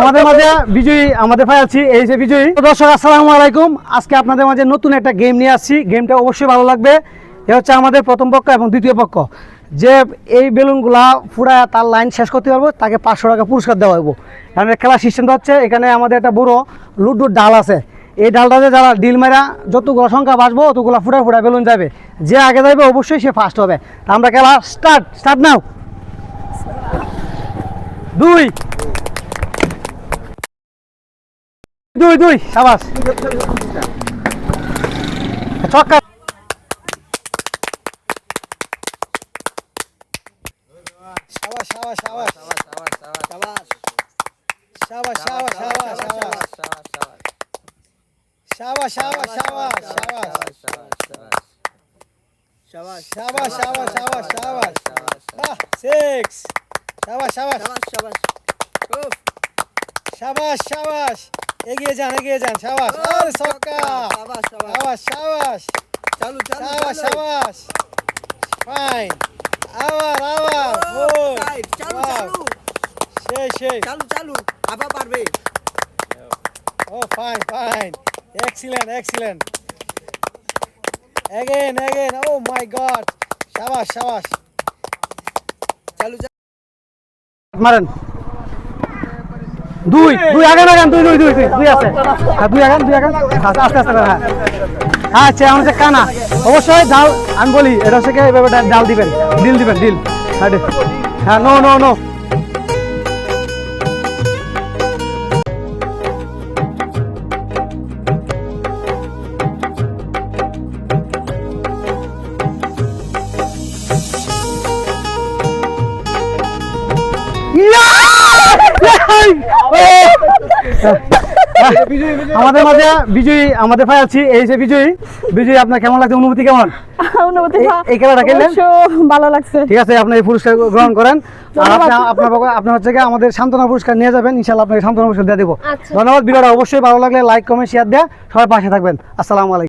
আমাদের মাঝে বিজয়ী, আমাদের ভাই আছি। এই যে বিজয়ী। দর্শক, আসসালামু আলাইকুম। আজকে আপনাদের মাঝে নতুন একটা গেম নিয়ে আসছি। গেমটা অবশ্যই ভালো লাগবে। এ হচ্ছে আমাদের প্রথম পক্ষ এবং দ্বিতীয় পক্ষ। যে এই বেলুনগুলা ফুরা তার লাইন শেষ করতে পারব, তাকে পাঁচশো টাকা পুরস্কার দেওয়া হইব। এখানে খেলার সিস্টেমটা হচ্ছে, এখানে আমাদের একটা বড় লুডুর ডাল আছে। এই ডালটাতে যারা ডিল মেরা যতগুলো সংখ্যা বাঁচবো, অতগুলো ফুটা ফুটা বেলুন যাবে। যে আগে যাবে অবশ্যই সে ফার্স্ট হবে। তা আমরা খেলা স্টার্ট স্টার্ট নাও দুই। দুই দুই, সাবাস। ছক্কা। শাবাশ শাবাশ শাবাশ শাবাশ শাবাশ শাবাশ শাবাশ শাবাশ শাবাশ শাবাশ শাবাশ শাবাশ শাবাশ শাবাশ বাহ সিক্স শাবাশ শাবাশ শাবাশ শাবাশ এগিয়ে যান এগিয়ে যান শাবাশ আরে সক্কা শাবাশ শাবাশ চালু চালু শাবাশ শাবাশ ফাইন আবার আবার সাইড চালু. চালু সেই সেই চালু চালু আবার পারবে Oh, fine, fine. Excellent, excellent. Again, again. Oh my God. Shabash, shabash. চালু মারেন। দুই দুই আগান আগান। দুই দুই দুই দুই। দুই আছে। হ্যাঁ দুই আগান দুই আগান। আস্তে আস্তে আস্তে করে হ্যাঁ। হ্যাঁ আচ্ছা আমার হচ্ছে কানা। অবশ্যই ডাল আমি বলি এটা হচ্ছে এভাবে ডাল দিবেন। ডিল দিবেন ডিল। হ্যাঁ নো নো নো আমাদের মাঝে বিজয়ী আমাদের ভাই আছি। এই যে বিজয়ী বিজয়ী আপনার কেমন লাগছে? অনুভূতি কেমন? অনুভূতি এই- খেলাটা খেললেন? ভালো লাগছে। ঠিক আছে আপনি এই পুরস্কার গ্রহণ করেন। আপনার আপনার হচ্ছে কি আমাদের সান্ত্বনা পুরস্কার নিয়ে যাবেন। ইনশাল্লাহ আপনাকে সান্ত্বনা পুরস্কার দিয়ে দেবো। আচ্ছা। ধন্যবাদ। ভিডিওটা অবশ্যই ভালো লাগলে লাইক কমেন্ট শেয়ার দেওয়া সবাই পাশে থাকবেন। আসসালামু আলাইকুম।